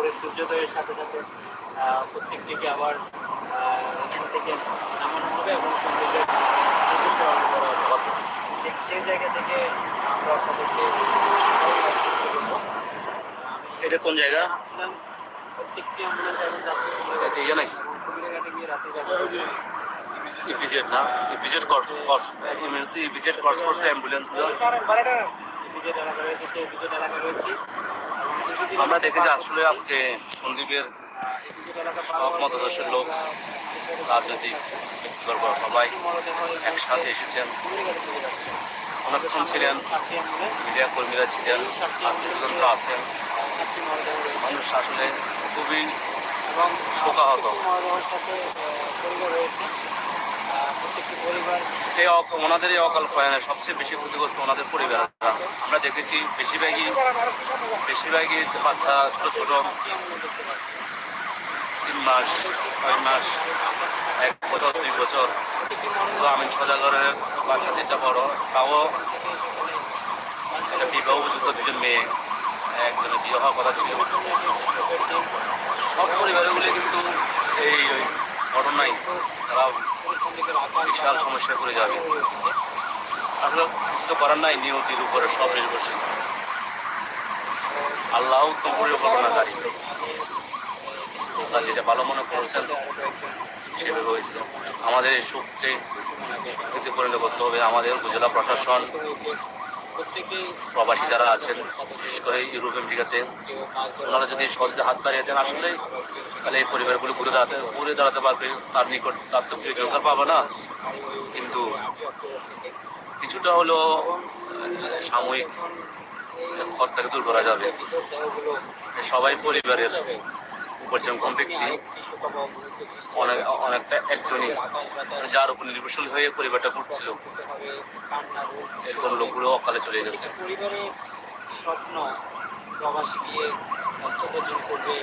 ভোরের সূর্যোদয়ের সাথে সাথে আহ, প্রত্যেকটিকে আবার এখান থেকে নামানো হবে এবং হবে। ঠিক সেই জায়গা থেকে আমরা আপনাদেরকে এটা কোন জায়গা? আসলাম প্রত্যেকটি অ্যাম্বুলেন্স এখন যাচ্ছে ইয়ে নাকি? এবং গিয়ে রাতে যাবে। ইভিজেট না? ইভিজেট কর্স এমনিতে ইভিজেট কর্স করছে অ্যাম্বুলেন্সগুলো। এলাকা রয়েছে সেই এলাকা রয়েছে। আমরা দেখেছি আসলে আজকে সন্দীপের সব মতদর্শের লোক, রাজনৈতিক ব্যক্তিবর্গ সবাই একসাথে এসেছেন। অনেকক্ষণ ছিলেন, মিডিয়া কর্মীরা ছিলেন আত্মীয়স্বজনরা আছেন। মানুষ আসলে খুবই শোকাহত। প্রত্যেকটি পরিবার, এই ওনাদের এই অকাল প্রয়াণে সবচেয়ে বেশি ক্ষতিগ্রস্ত ওনাদের পরিবার। আমরা দেখেছি বেশিরভাগই বেশিরভাগই বাচ্চা ছোট ছোট, তিন মাস, ছয় মাস, এক বছর, দুই বছর, শুধু আমি সজাগরের বাচ্চা তিনটা বড়, তাও একটা বিবাহ উপযুক্ত দুজন মেয়ে, একজনের বিয়ে হওয়ার কথা ছিল। সব পরিবারগুলি কিন্তু এই ঘটনায় তারা বিশাল সমস্যায় পড়ে যাবে। আসলে কিছু তো করার নাই, নিয়তির উপরে সব নির্ভরশীল। আল্লাহ উত্তম পরিকল্পনাকারী আল্লাহ যেটা ভালো মনে করছেন, সেভাবে হয়েছে। আমাদের এই সুখকে শক্তিতে পরিণত করতে হবে। আমাদের উপজেলা প্রশাসন, প্রবাসী যারা আছেন, বিশেষ করে ইউরোপ, আমেরিকাতে, ওনারা যদি সহজে হাত বাড়িয়ে দেন, আসলে তাহলে এই পরিবারগুলো ঘুরে দাঁড়াতে ঘুরে দাঁড়াতে পারবে তার নিকট, তার তো প্রিয় জনকার পাবে না। কিন্তু কিছুটা হলো সাময়িক খরটাকে দূর করা যাবে। সবাই পরিবারের উপার্জনক্ষম ব্যক্তি, অনেক, অনেকটা একজনই মানে যার উপর নির্ভরশীল হয়ে পরিবারটা ঘুরছিল, এরকম লোকগুলো অকালে চলে গেছে। স্বপ্ন, প্রবাসী গিয়ে অর্থ করবে।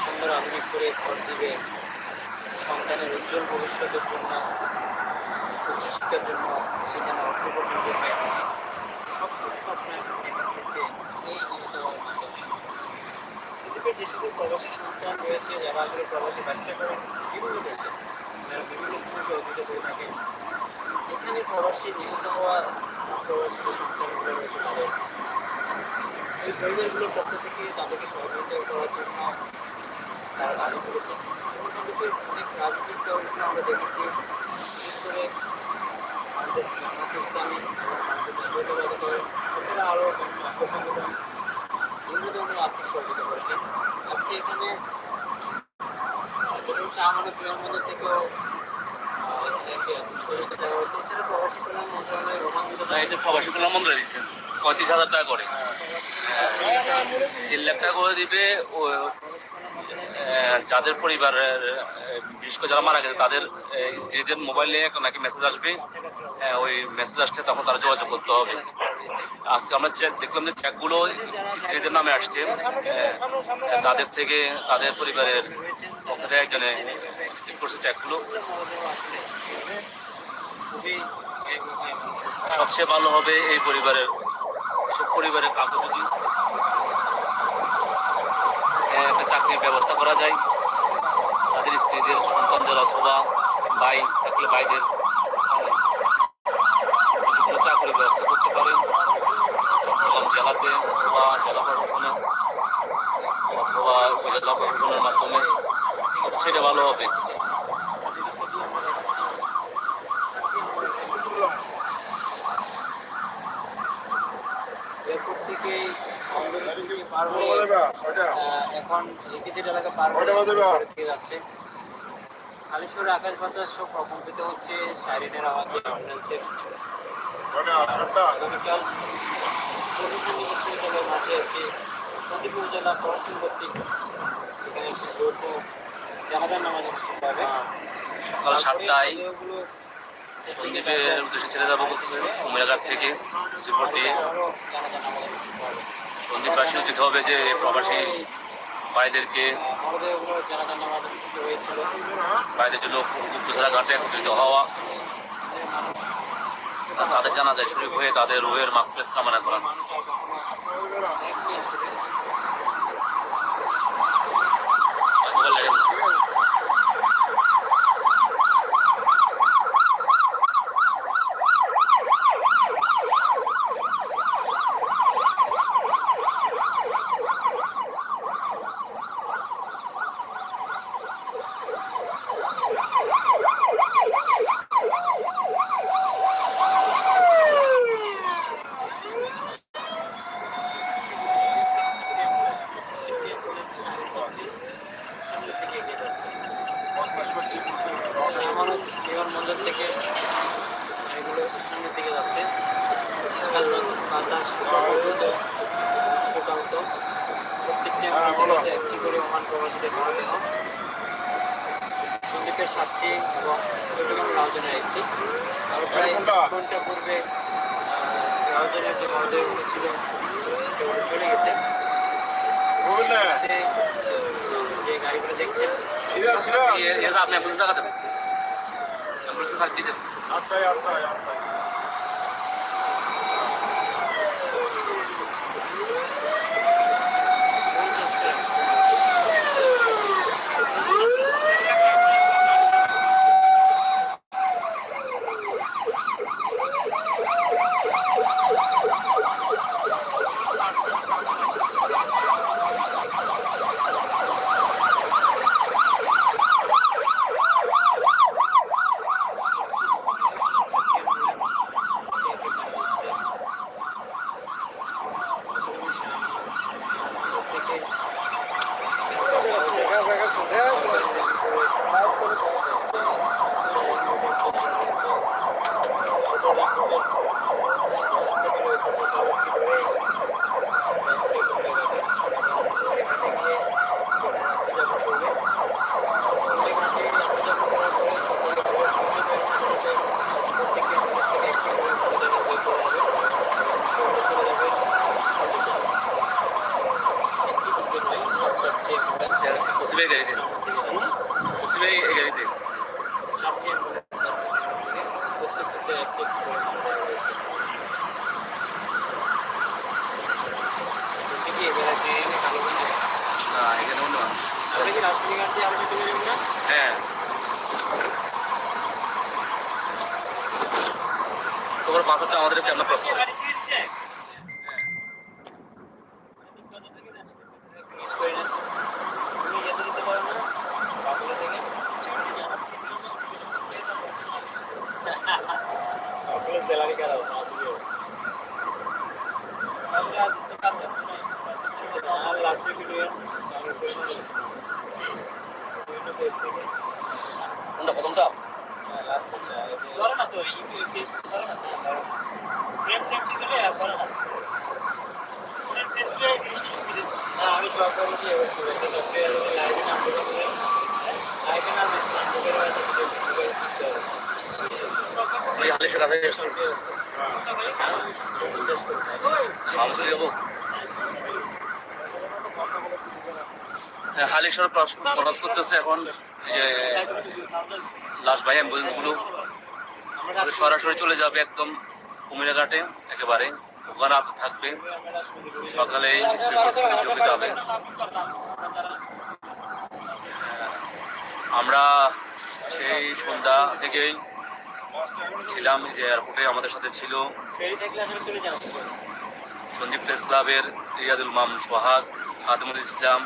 সুন্দর আধুনিক করে ঘর দিবে। সন্তানের উজ্জ্বল ভবিষ্যতের জন্য, উচ্চশিক্ষার জন্য সেখানে অর্থ জীবিকার যে সকল প্রবাসী সন্তান রয়েছে, যারা আসলে প্রবাসী ব্যবসা করেন বিভিন্ন দেশে যারা বিভিন্ন সময় সহযোগিতা করে থাকেন। এখানে প্রবাসী নিহত হওয়া প্রবাসী যে সন্তানগুলো রয়েছে তাদের, এই পরিবারগুলোর পক্ষ থেকে তাদেরকে সহযোগিতা করার জন্য তারা দাবি করেছে। অনেক রাজনৈতিক দলগুলো আমরা দেখেছি। বিশেষ করে আমাদের জামাত ইসলামী আমাদের জাতীয়তাবাদী দল এছাড়া আরও অঙ্গ সংগঠন বিভিন্ন ধরনের আর্থিক সহযোগিতা করেছে। আজকে এখানে যেমন শাহ আমাদের বিমানবন্দর থেকেও প্রবাসী কল্যাণ মন্ত্রণালয় দিচ্ছেন পঁয়ত্রিশ হাজার টাকা করে। তিন লাখ টাকা করে দিবে যাদের পরিবারের বিশেষ করে যারা মারা গেছে তাদের স্ত্রীদের মোবাইলে নাকি মেসেজ আসবে। আহ, ওই মেসেজ আসলে তখন তারা যোগাযোগ করতে হবে। আজকে আমরা চেক দেখলাম যে চেকগুলো স্ত্রীদের নামে আসছে। আহ, তাদের থেকে তাদের পরিবারের পক্ষ থেকে একজনে রিসিভ করছে চেকগুলো সবচেয়ে ভালো হবে এই পরিবারের সব পরিবারের কাউকে যদি একটা চাকরির ব্যবস্থা করা যায়। তাদের স্ত্রীদের সন্তানদের অথবা ভাই থাকলে ভাইদের চাকরির ব্যবস্থা করতে পারেন এবং জেলাতে অথবা জেলা প্রশাসনে অথবা উপজেলা প্রশাসনের মাধ্যমে সবচেয়ে ভালো হবে থেকে হয়ে এখন এলাকা পার হয়ে যাচ্ছে কালেশ্বর আকাশ বাতাস সব প্রকম্পিত হচ্ছে সাইরেনের আওয়াজে অ্যাম্বুলেন্সের আগামীকাল পূর্বসন্ধ্যা বিশ্ববিদ্যালয়ের মাঠে একটি সন্দীপ উপজেলা প্রশাসন কর্তৃক সেখানে একটি যৌথ জানাজার নামাজ অনুষ্ঠিত হবে। সকাল সাতটায় সন্দীপের উদ্দেশ্যে ছেড়ে যাব বলছে কুমিরাঘাট থেকে শ্রীপট দিয়ে সন্দীপবাসী উচিত হবে যে প্রবাসী ভাইদেরকে আমাদের যে জন্য উপজেলা ঘাটে একত্রিত হওয়া। তাদের জানা যায় শরীর হয়ে তাদের রোহের মাকফেত কামনা করা মানুষ আর কখনো একই আসলে মোবাইল লাগে সামনে থেকে এগিয়ে যাচ্ছে আমার হচ্ছে বিমানবন্দর থেকে এগুলো সামনের দিকে যাচ্ছে বাতাস সুকান্ত সুকান্ত প্রত্যেকটি একটি করে ওমান প্রবাসীদের মরদেহ সন্দীপের সাতটি এবং চট্টগ্রাম রাউজানের একটি আর প্রায় ঘণ্টা পূর্বে রাউজানের যে মরদেহগুলো ছিল সেগুলো চলে গেছে যে গাড়িগুলো দেখছেন আপনি Kıbrıs'ı katledin. Hatta hatta hatta. এবার আপনি এনে কালো বানান। না এখানে অন্য মানুষ হ্যাঁ তোমার বাসাটা আমাদের কেমন প্রশ্ন মিস করে নেন তুমি যেতে দিতে পারো না বাবুলা থেকে আপনার স্যালারি কারা আর লাস্টের ভিডিও ডাউনলোড করে নিন বিভিন্ন পেজ থেকে কোনটা প্রথমটা? ধরো না তো ধরো না ধরো ফ্রেন্ড সেন্ড আর ধরো না ফ্রেন্ড সেন্ড দিলে বেশি সুবিধা না আমি জব করেছি এবার করে তো ডক্টর লাইভে নাম লাইভে নাম নাম বলে হয়তো ভিডিও করে দিতে হবে ওই হালিশের হ্যাঁ হালিশ্বর করতেছে এখন। যে লাশ ভাই অ্যাম্বুলেন্সগুলো সরাসরি চলে যাবে একদম কুমিরা ঘাটে একেবারে। ওখানে থাকবে। সকালে যাবে। আমরা সেই সন্ধ্যা থেকেই ছিলাম যে এয়ারপোর্টে আমাদের সাথে ছিল সন্দীপ প্রেস ক্লাবের রিয়াদুল মাম সোহাগ। খাদমুল ইসলাম,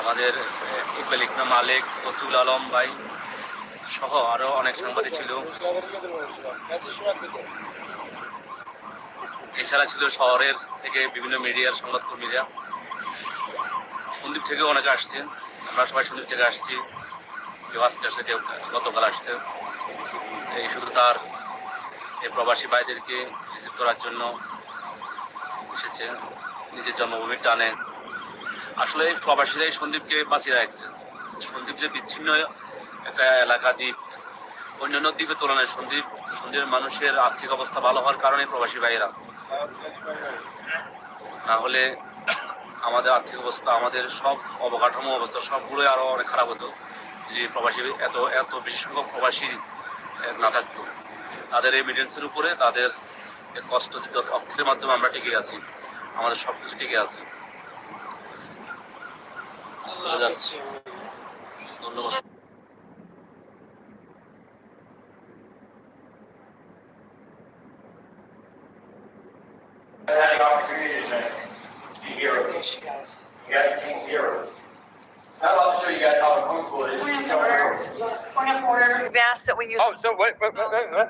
আমাদের ইকবাল ইকরাম মালিক ফসুল আলম ভাই সহ আরও অনেক সাংবাদিক ছিল। এছাড়া ছিল শহরের থেকে বিভিন্ন মিডিয়ার সংবাদকর্মীরা। সন্দীপ থেকেও অনেকে আসছেন। আমরা সবাই সন্দীপ থেকে আসছি। কেউ আজকে আসছে, কেউ গতকাল আসছে। এই শুধু তার, এই প্রবাসী ভাইদেরকে রিসিভ করার জন্য এসেছে। নিজের জন্মভূমির টানে। আসলে এই প্রবাসীরাই সন্দীপকে বাঁচিয়ে রাখছে। সন্দীপ যে বিচ্ছিন্ন একটা এলাকা দ্বীপ, অন্যান্য দ্বীপের তুলনায় সন্দীপ সন্দীপের মানুষের আর্থিক অবস্থা ভালো হওয়ার কারণে প্রবাসী ভাইয়েরা। না হলে আমাদের আর্থিক অবস্থা, আমাদের সব অবকাঠামো অবস্থা সবগুলোই আরও অনেক খারাপ হতো। যে প্রবাসী এত এত বেশি সংখ্যক প্রবাসী না থাকতো। তাদের এই উপরে তাদের কষ্ট অর্থের মাধ্যমে আমরা টিকে আছি। আমাদের সব কিছু ঠিকই আছে চলে যাচ্ছি ধন্যবাদ had the opportunity to be heroes. You guys became heroes. I'd love to show you guys how uncomfortable it is to Point become of order. heroes. Point of order. We've asked that we use Oh, so wait, wait, wait, wait, wait.